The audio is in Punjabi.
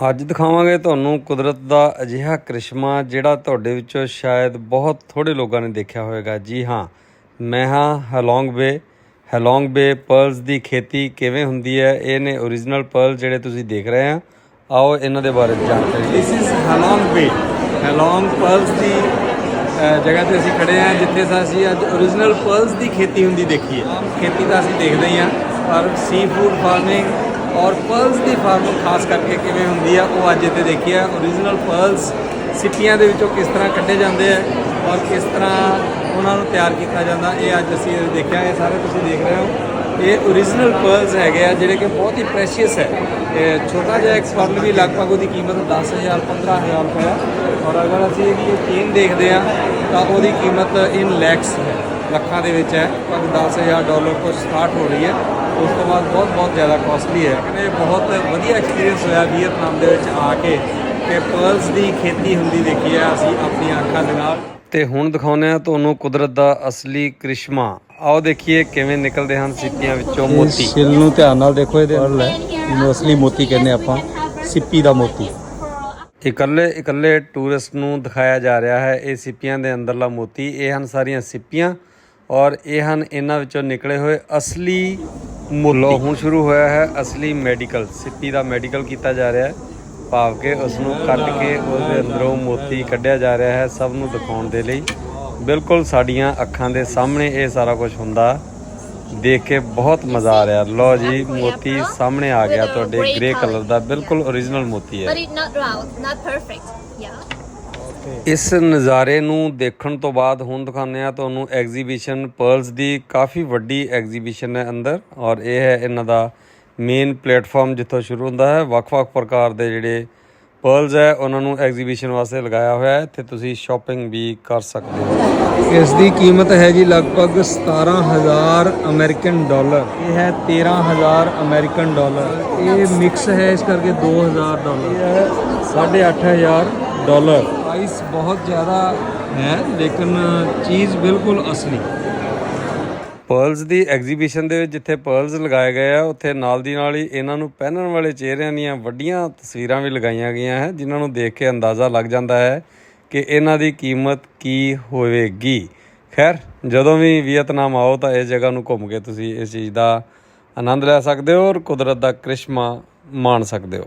ਅੱਜ ਦਿਖਾਵਾਂਗੇ ਤੁਹਾਨੂੰ ਕੁਦਰਤ ਦਾ ਅਜਿਹਾ ਕ੍ਰਿਸ਼ਮਾ ਜਿਹੜਾ ਤੁਹਾਡੇ ਵਿੱਚੋਂ ਸ਼ਾਇਦ ਬਹੁਤ ਥੋੜੇ ਲੋਕਾਂ ਨੇ ਦੇਖਿਆ ਹੋਵੇਗਾ। ਜੀ ਹਾਂ, ਮੈਂ ਹਾਂ ਹੈਲੋਂਗ ਬੇ। ਹੈਲੋਂਗ ਬੇ ਪਰਲਸ ਦੀ ਖੇਤੀ ਕਿਵੇਂ ਹੁੰਦੀ ਹੈ? ਇਹ ਨੇ origignal ਪਰਲ ਜਿਹੜੇ ਤੁਸੀਂ ਦੇਖ ਰਹੇ ਆ ਆਓ ਇਹਨਾਂ ਦੇ ਬਾਰੇ ਜਾਣਕਾਰੀ ਦਿਸ ਇਜ਼ ਹੈਲੋਂਗ ਬੇ। ਹੈਲੋਂਗ ਪਰਲਸ ਦੀ ਜਗ੍ਹਾ ਤੇ ਅਸੀਂ ਖੜੇ ਆ ਜਿੱਥੇ ਅਸੀਂ ਅੱਜ origignal ਪਰਲਸ ਦੀ ਖੇਤੀ ਹੁੰਦੀ ਦੇਖੀ ਹੈ। ਖੇਤੀ ਤਾਂ ਅਸੀਂ ਦੇਖਦੇ ਹੀ ਆ ਪਰ ਸੀ ਫੂਡ ਫਾਰਮਿੰਗ ਔਰ ਪਰਲਸ ਦੀ ਫਾਰਮਿੰਗ ਖਾਸ ਕਰਕੇ ਕਿਵੇਂ ਹੁੰਦੀ ਆ, ਉਹ ਅੱਜ ਇੱਥੇ ਦੇਖੀ ਆ। Origignal ਪਰਲਸ ਸਿੱਪੀਆਂ ਦੇ ਵਿੱਚੋਂ ਕਿਸ ਤਰ੍ਹਾਂ ਕੱਢੇ ਜਾਂਦੇ ਆ ਔਰ ਕਿਸ ਤਰ੍ਹਾਂ ਉਹਨਾਂ ਨੂੰ ਤਿਆਰ ਕੀਤਾ ਜਾਂਦਾ, ਇਹ ਅੱਜ ਅਸੀਂ ਦੇਖਿਆ, ਇਹ ਸਾਰੇ ਤੁਸੀਂ ਦੇਖ ਰਹੇ ਹੋ। ਇਹ origignal pearls ਹੈਗੇ ਆ, ਜਿਹੜੇ ਕਿ ਬਹੁਤ ਹੀ ਪ੍ਰੈਸ਼ੀਅਸ ਹੈ। ਇਹ ਛੋਟਾ ਜਿਹਾ ਇੱਕ ਪਰਲ ਵੀ ਲਗਭਗ ਉਹਦੀ ਕੀਮਤ 10000 15000 ਰੁਪਏ ਹੈ ਔਰ ਅਗਰ ਅਸੀਂ ਇਹਦੀ ਚੇਨ ਦੇਖਦੇ ਆ, ਤਾਂ ਉਹਦੀ ਕੀਮਤ ਇਨ ਲੈਕਸ ਹੈ, ਲੱਖਾਂ ਦੇ ਵਿੱਚ ਹੈ। ਪਰ 10000 ਡਾਲਰ ਤੋਂ ਸਟਾਰਟ ਹੋ ਰਹੀ ਹੈ। ਉਸ ਤੋਂ ਬਾਅਦ ਬਹੁਤ ਬਹੁਤ ਜ਼ਿਆਦਾ ਕਾਸਟਲੀ ਹੈ। ਕਹਿੰਦੇ ਬਹੁਤ ਵਧੀਆ ਐਕਸਪੀਰੀਅੰਸ ਹੋਇਆ ਵੀਅਤਨਾਮ ਦੇ ਵਿੱਚ ਆ ਕੇ। ਕਿ ਪਰਲਸ ਦੀ ਖੇਤੀ ਹੁੰਦੀ ਦੇਖੀ ਹੈ ਅਸੀਂ ਆਪਣੀਆਂ ਅੱਖਾਂ ਦੇ ਨਾਲ। ਤੇ ਹੁਣ ਦਿਖਾਉਂਦੇ ਆ ਤੁਹਾਨੂੰ ਕੁਦਰਤ ਦਾ ਅਸਲੀ ਕ੍ਰਿਸ਼ਮਾ। ਆਓ ਦੇਖੀਏ ਕਿਵੇਂ ਨਿਕਲਦੇ ਹਨ ਸਿੱਪੀਆਂ ਵਿੱਚੋਂ ਮੋਤੀ। ਛਿੱਲ ਨੂੰ ਧਿਆਨ ਨਾਲ ਦੇਖੋ ਇਹਦੇ ਪਰਲ ਹੈ। ਇਹਨੂੰ ਅਸਲੀ ਮੋਤੀ ਕਹਿੰਦੇ ਆਪਾਂ। ਸਿੱਪੀ ਦਾ ਮੋਤੀ। ਇਕੱਲੇ ਇਕੱਲੇ ਟੂਰਿਸਟ ਨੂੰ ਦਿਖਾਇਆ ਜਾ ਰਿਹਾ ਹੈ ਇਹ ਸਿੱਪੀਆਂ ਦੇ ਅੰਦਰਲਾ ਮੋਤੀ। ਇਹ ਹਨ ਸਾਰੀਆਂ ਸਿੱਪੀਆਂ ਔਰ ਇਹ ਹਨ ਇਹਨਾਂ ਵਿੱਚੋਂ ਨਿਕਲੇ ਹੋਏ ਅਸਲੀ ਮੁੱਲੋ ਹੁਣ ਸ਼ੁਰੂ ਹੋਇਆ ਹੈ ਅਸਲੀ ਮੈਡੀਕਲ ਸਿੱਪੀ ਦਾ ਮੈਡੀਕਲ ਕੀਤਾ ਜਾ ਰਿਹਾ ਹੈ। ਭਾਵ ਕਿ ਉਸ ਨੂੰ ਕੱਟ ਕੇ ਉਹਦੇ ਅੰਦਰੋਂ ਮੋਤੀ ਕੱਢਿਆ ਜਾ ਰਿਹਾ ਹੈ ਸਭ ਨੂੰ ਦਿਖਾਉਣ ਦੇ ਲਈ। ਬਿਲਕੁਲ ਸਾਡੀਆਂ ਅੱਖਾਂ ਦੇ ਸਾਹਮਣੇ ਇਹ ਸਾਰਾ ਕੁਝ ਹੁੰਦਾ। ਦੇਖ ਕੇ ਬਹੁਤ ਮਜ਼ਾ ਆ ਰਿਹਾ। ਲੋ ਜੀ ਮੋਤੀ ਸਾਹਮਣੇ ਆ ਗਿਆ ਤੁਹਾਡੇ ਗ੍ਰੇ ਕਲਰ ਦਾ। ਬਿਲਕੁਲ origignal ਮੋਤੀ ਹੈ। But it not round, not perfect. Yeah. ਇਸ ਨਜ਼ਾਰੇ ਨੂੰ ਦੇਖਣ ਤੋਂ ਬਾਅਦ ਹੁਣ ਦਿਖਾਉਂਦੇ ਆ ਤੁਹਾਨੂੰ ਐਗਜ਼ੀਬਿਸ਼ਨ ਪਰਲਸ ਦੀ ਕਾਫੀ ਵੱਡੀ ਐਗਜ਼ੀਬਿਸ਼ਨ ਹੈ ਅੰਦਰ ਔਰ ਇਹ ਹੈ ਇਹਨਾਂ ਦਾ ਮੇਨ ਪਲੇਟਫਾਰਮ ਜਿੱਥੋਂ ਸ਼ੁਰੂ ਹੁੰਦਾ ਹੈ। ਵੱਖ-ਵੱਖ ਪ੍ਰਕਾਰ ਦੇ ਜਿਹੜੇ ਪਰਲਸ ਹੈ ਉਹਨਾਂ ਨੂੰ ਐਗਜ਼ੀਬਿਸ਼ਨ ਵਾਸਤੇ ਲਗਾਇਆ ਹੋਇਆ ਹੈ। ਇੱਥੇ ਤੁਸੀਂ ਸ਼ਾਪਿੰਗ ਵੀ ਕਰ ਸਕਦੇ ਹੋ। ਇਸ ਦੀ ਕੀਮਤ ਹੈ ਜੀ ਲਗਭਗ 17000 ਅਮਰੀਕਨ ਡਾਲਰ। ਇਹ ਹੈ 13000 ਅਮਰੀਕਨ ਡਾਲਰ। ਇਹ ਮਿਕਸ ਹੈ ਇਸ ਕਰਕੇ 2000 ਡਾਲਰ। ਹੈ 8500 ਡਾਲਰ। ਪ੍ਰਾਈਸ ਬਹੁਤ ਜ਼ਿਆਦਾ ਹੈ, ਲੇਕਿਨ ਚੀਜ਼ ਬਿਲਕੁਲ ਅਸਲੀ। ਪਰਲਸ ਦੀ ਐਗਜ਼ੀਬਿਸ਼ਨ ਦੇ ਵਿੱਚ ਜਿੱਥੇ ਪਰਲਸ ਲਗਾਏ ਗਏ ਆ, ਉੱਥੇ ਨਾਲ ਦੀ ਨਾਲ ਹੀ ਇਹਨਾਂ ਨੂੰ ਪਹਿਨਣ ਵਾਲੇ ਚਿਹਰਿਆਂ ਦੀਆਂ ਵੱਡੀਆਂ ਤਸਵੀਰਾਂ ਵੀ ਲਗਾਈਆਂ ਗਈਆਂ ਹੈ, ਜਿਨ੍ਹਾਂ ਨੂੰ ਦੇਖ ਕੇ ਅੰਦਾਜ਼ਾ ਲੱਗ ਜਾਂਦਾ ਹੈ ਕਿ ਇਹਨਾਂ ਦੀ ਕੀਮਤ ਕੀ ਹੋਵੇਗੀ। ਖੈਰ, ਜਦੋਂ ਵੀ ਵੀਅਤਨਾਮ ਆਓ ਤਾਂ ਇਸ ਜਗ੍ਹਾ ਨੂੰ ਘੁੰਮ ਕੇ ਤੁਸੀਂ ਇਸ ਚੀਜ਼ ਦਾ ਆਨੰਦ ਲੈ ਸਕਦੇ ਹੋ ਔਰ ਕੁਦਰਤ ਦਾ ਕ੍ਰਿਸ਼ਮਾ ਮਾਣ ਸਕਦੇ ਹੋ।